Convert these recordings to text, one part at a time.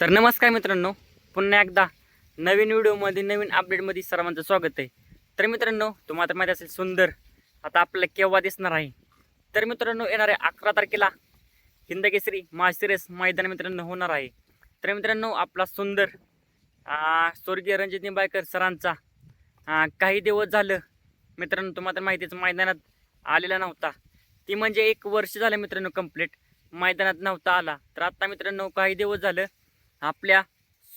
तर नमस्कार मित्रांनो पुन्हा एकदा नवीन व्हिडिओमध्ये नवीन अपडेटमध्ये सर्वांचं स्वागत आहे. तर मित्रांनो तुम्हाला तर माहिती असेल सुंदर आता आपल्याला केव्हा दिसणार आहे? तर मित्रांनो येणाऱ्या अकरा तारखेला हिंदकेसरी माशिरस मैदान मित्रांनो होणार आहे. तर मित्रांनो आपला सुंदर स्वर्गीय रणजित निंबाळकर सरांचा काही दिवस झालं मित्रांनो तुम्हाला तर माहितीच मैदानात आलेला नव्हता. ती म्हणजे एक वर्ष झालं मित्रांनो कंप्लीट मैदानात नव्हता आला. तर आत्ता मित्रांनो काही दिवस झालं आपल्या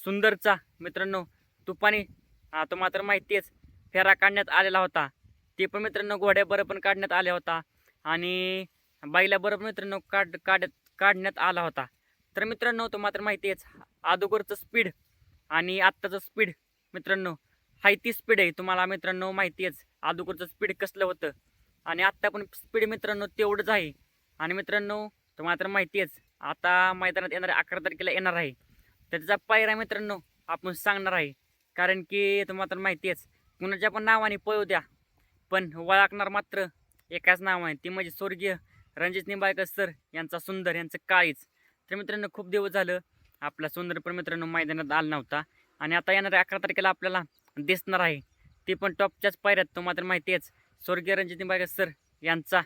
सुंदरचा मित्रांनो तुपाने हा, मात्र माहितीच फेरा काढण्यात आलेला होता. ते पण मित्रांनो घोड्याबरोबर पण काढण्यात आला होता. आणि बैलाबरोबर मित्रांनो काढ काढ काढण्यात आला होता. तर मित्रांनो तो मात्र माहितीच अगोदरचं स्पीड आणि आत्ताचं स्पीड मित्रांनो हाय ती स्पीड आहे. तुम्हाला मित्रांनो माहिती आहेच अगोदरचं स्पीड कसलं होतं. आणि आत्ता पण स्पीड मित्रांनो तेवढंच आहे. आणि मित्रांनो तुम्हाला तर माहिती आहेच आता मैदानात येणाऱ्या अकरा तारखेला येणार आहे. त्याचा पायरा मित्रांनो आपण सांगणार आहे. कारण की तुम्हाला तर माहिती आहेच कुणाच्या पण नावाने पळू द्या. पण वळखणार मात्र एकाच नाव आहे ती म्हणजे स्वर्गीय रणजित निंबाळकर सर यांचा सुंदर यांचं काळीच. तर मित्रांनो खूप दिवस झालं आपला सुंदर पण मित्रांनो मैदानात आला नव्हता. आणि आता येणाऱ्या अकरा तारखेला आपल्याला दिसणार आहे. ती पण टॉपच्याच पायऱ्यात तुम्हाला तर माहिती आहेच. स्वर्गीय रणजित निंबाळकर सर यांचा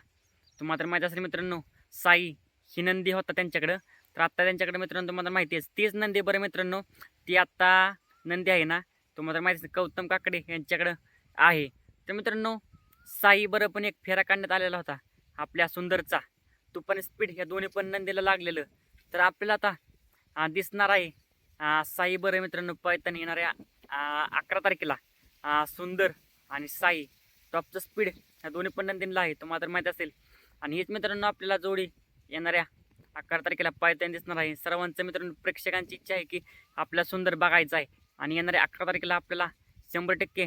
तुम्हाला तर माहिती असेल मित्रांनो साई ही नंदी होता त्यांच्याकडं. तर आत्ता त्यांच्याकडे मित्रांनो तुम्हाला माहिती आहे. तीच नंदी बरं मित्रांनो. ती आत्ता नंदी आहे ना. तुम्हाला माहिती गौतम काकडे यांच्याकडं आहे. तर मित्रांनो साई बरं पण एक फेरा काढण्यात आलेला होता आपल्या सुंदरचा. तू पण स्पीड या दोन्ही पण नंदीला लागलेलं. तर आपल्याला आता दिसणार आहे साई बरं मित्रांनो पळताना येणाऱ्या अकरा तारखेला. सुंदर आणि साई टॉपचं स्पीड ह्या दोन्ही पण नंदीला आहे. तुम्हाला तर माहीत असेल. आणि हेच मित्रांनो आपल्याला जोडी येणाऱ्या अकरा तारखेला पायथ्यान दिसणार आहे. सर्वांचं मित्रांनो प्रेक्षकांची इच्छा आहे की आपला सुंदर बघायचा आहे. आणि येणाऱ्या अकरा तारखेला आपल्याला शंभर टक्के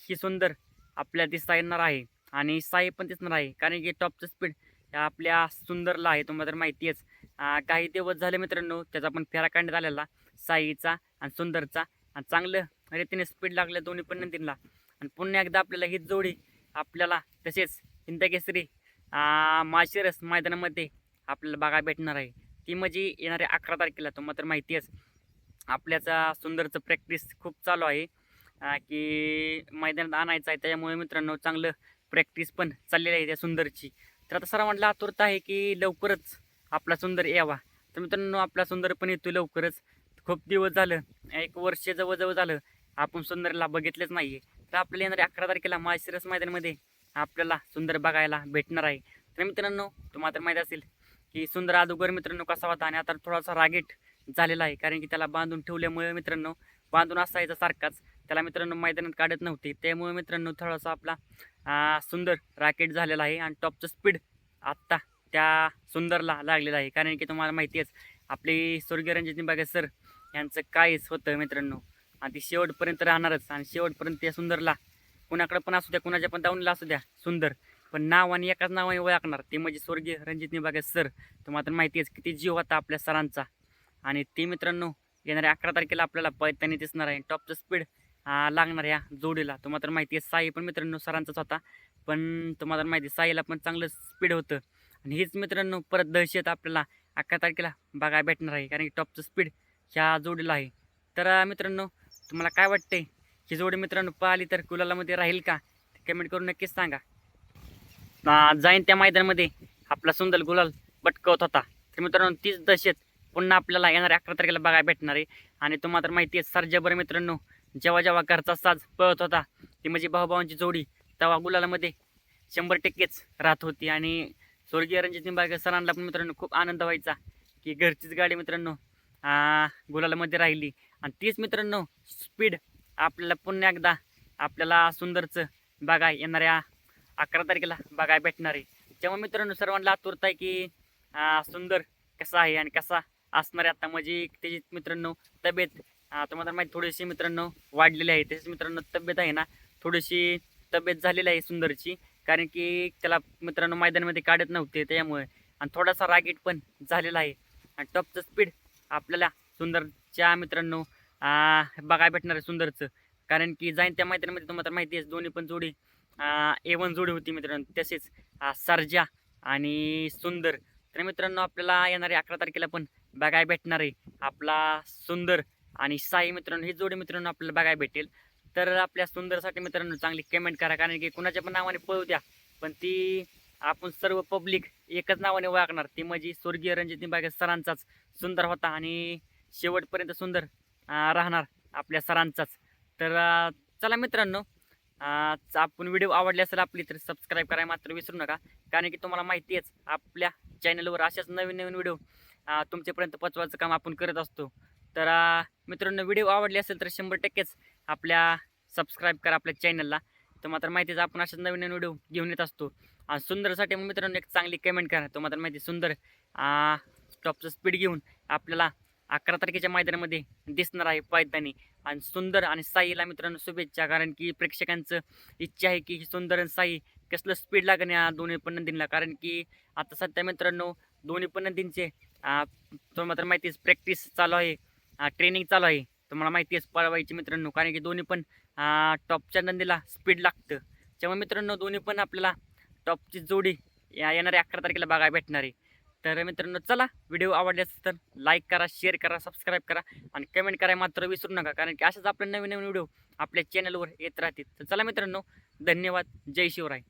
ही सुंदर आपल्याला दिसता येणार आहे. आणि साई पण दिसणार आहे. कारण की टॉपचं स्पीड आपल्या सुंदरला आहे तुम्हाला तर माहिती आहेच काही दिवस झाले मित्रांनो त्याचा पण फेरा काढण्यात आलेला. साईचा आणि सुंदरचा. आणि चांगलं रीतीने स्पीड लागलं दोन्ही पण नंदींना. आणि पुन्हा एकदा आपल्याला ही जोडी आपल्याला तसेच हिंदकेसरी माशिरस मैदानामध्ये आपल्याला बघायला भेटणार आहे. ती म्हणजे येणाऱ्या अकरा तारखेला तुम्हाला तर माहिती आहेच. आपल्याचा सुंदरचं प्रॅक्टिस खूप चालू आहे. की मैदानात आणायचं आहे त्याच्यामुळे मित्रांनो चांगलं प्रॅक्टिस पण चाललेली आहे त्या सुंदरची. तर आता सर्वांना आतुरता आहे की लवकरच आपला सुंदर यावा. तर मित्रांनो आपला सुंदर पण येतो लवकरच. खूप दिवस झालं एक वर्ष जवळजवळ झालं आपण सुंदरला बघितलंच नाही आहे तर आपल्याला येणाऱ्या अकरा तारखेला माळशिरस मैदानामध्ये आपल्याला सुंदर बघायला भेटणार आहे. तर मित्रांनो तुम्हाला तर माहीत असेल की सुंदर अगोदर मित्रांनो कसा होता आणि आता थोडासा रागीट झालेला आहे कारण की त्याला बांधून ठेवल्यामुळे मित्रांनो बांधून असायचा सारखाच. त्याला मित्रांनो मैदानात काढत नव्हती. त्यामुळे मित्रांनो थोडासा आपला सुंदर रॅकेट झालेला आहे आणि टॉपचं स्पीड आत्ता त्या सुंदरला लागलेलं आहे. कारण की तुम्हाला माहिती आहेच आपली स्वर्गीय रणजित निंबागे सर यांचं काहीच होतं मित्रांनो. आणि ती शेवटपर्यंत राहणारच. आणि शेवटपर्यंत त्या सुंदरला कुणाकडे पण असू द्या कुणाच्या पण दावणीला असू द्या सुंदर. पण नाव आणि एकाच नावाने ओळखणार. ते म्हणजे स्वर्गीय रणजित निभागे सर. तुम्हाला माहिती आहेच किती जीव होता आपल्या सरांचा. आणि ते मित्रांनो येणाऱ्या अकरा तारखेला आपल्याला पळताना दिसणार आहे. टॉपचं स्पीड लागणार या जोडीला. तुम्हाला तर माहिती आहे साई पण मित्रांनो सरांचाच होता. पण तुम्हाला तर माहिती आहे, साईला पण चांगलं स्पीड होतं. आणि हेच मित्रांनो परत दहशत आपल्याला अकरा तारखेला बघायला भेटणार आहे. कारण की टॉपचं स्पीड ह्या जोडीला आहे. तर मित्रांनो तुम्हाला काय वाटते ही जोडी मित्रांनो पाहिली तर कुलालामध्ये राहील का? कमेंट करून नक्कीच सांगा. जाईन त्या मैदानामध्ये. आपला सुंदर गुलाल पटकवत होता. तर मित्रांनो तीच दशेत पुन्हा आपल्याला येणाऱ्या अकरा तारखेला बघायला भेटणार आहे. आणि तुम्हाला तर माहिती आहे सरजाबर मित्रांनो जेव्हा जेव्हा घरचा साज पळत होता ती म्हणजे भाऊभावांची जोडी तेव्हा गुलालामध्ये शंभर टक्केच राहत होती. आणि स्वर्गीय रणजित निंबाळकर सरांना पण मित्रांनो खूप आनंद व्हायचा की घरचीच गाडी मित्रांनो गुलालामध्ये राहिली. आणि तीच मित्रांनो स्पीड आपल्याला पुन्हा एकदा आपल्याला सुंदरचं बघाय येणाऱ्या अकरा तारखेला बघायला भेटणार आहे. त्यामुळे मित्रांनो सर्वांना आतुरता आहे की सुंदर कसा आहे आणि कसा असणार आहे आता म्हणजे त्याची मित्रांनो तब्येत. तुम्हाला माहिती थोडीशी मित्रांनो वाढलेली आहे. तसेच मित्रांनो तब्येत आहे ना थोडीशी तब्येत झालेली आहे सुंदरची. कारण की त्याला मित्रांनो मैदानामध्ये काढत नव्हते त्यामुळे. आणि थोडासा रागीट पण झालेला आहे. आणि टॉपचं स्पीड आपल्याला सुंदरच्या मित्रांनो बघाय बघायला भेटणार आहे सुंदरचं. कारण की जाईन त्या मैदानामध्ये तुम्हाला माहिती आहे दोन्ही पण जोडी ए वन जोडी होती मित्रांनो तसेच सर्जा आणि सुंदर. तर मित्रांनो आपल्याला येणाऱ्या अकरा तारखेला पण बघाय भेटणार आहे. आपला सुंदर आणि साई मित्रांनो ही जोडी मित्रांनो आपल्याला बघायला भेटेल. तर आपल्या सुंदरसाठी मित्रांनो चांगली कमेंट करा कारण की कुणाच्या पण नावाने पळू द्या पण ती आपण सर्व पब्लिक एकच नावाने ओळखणार. ती म्हणजे स्वर्गीय रणजित निंबाळकर सरांचाच सुंदर होता आणि शेवटपर्यंत सुंदर राहणार आपल्या सरांचाच. तर चला मित्रांनो आपण व्हिडिओ आवडले असेल आपली तर सबस्क्राईब करायला मात्र विसरू नका. कारण की तुम्हाला माहिती आहेच आपल्या चॅनलवर अशाच नवीन नवीन व्हिडिओ तुमच्यापर्यंत पोचवायचं काम आपण करत असतो. तर मित्रांनो व्हिडिओ आवडले असेल तर शंभर टक्केच आपल्या सबस्क्राईब करा आपल्या चॅनलला तर मात्र माहितीच आपण अशाच नवीन नवीन व्हिडिओ घेऊन येत असतो. आणि सुंदरसाठी मग मित्रांनो एक चांगली कमेंट करा. तो मात्र माहिती आहे, सुंदर टॉपचं स्पीड घेऊन आपल्याला अकरा तारखेच्या मैदानामध्ये दिसणार आहे पायतानी आणि सुंदर आणि साईला मित्रांनो शुभेच्छा. कारण की प्रेक्षकांचं इच्छा आहे की सुंदर आणि साई कसलं स्पीड लागणे या दोन्ही पण नंदींना कारण की आता सध्या मित्रांनो दोन्ही पण नंदींचे तुम्हाला मात्र माहिती प्रॅक्टिस चालू आहे ट्रेनिंग चालू आहे. तुम्हाला माहिती आहेच पळवायची मित्रांनो. कारण की दोन्ही पण टॉपच्या नंदीला स्पीड लागतं. त्यामुळे मित्रांनो दोन्ही पण आपल्याला टॉपची जोडी या येणाऱ्या अकरा तारखेला बघायला भेटणार आहे. तर मित्रांनो चला व्हिडिओ आवडल्यास तर लाईक करा शेअर करा सबस्क्राईब करा आणि कमेंट करायला मात्र विसरू नका. कारण की अशाच आपले नवीन नवीन व्हिडिओ आपल्या चॅनलवर येत राहतील. तर चला मित्रांनो धन्यवाद. जय शिवराय.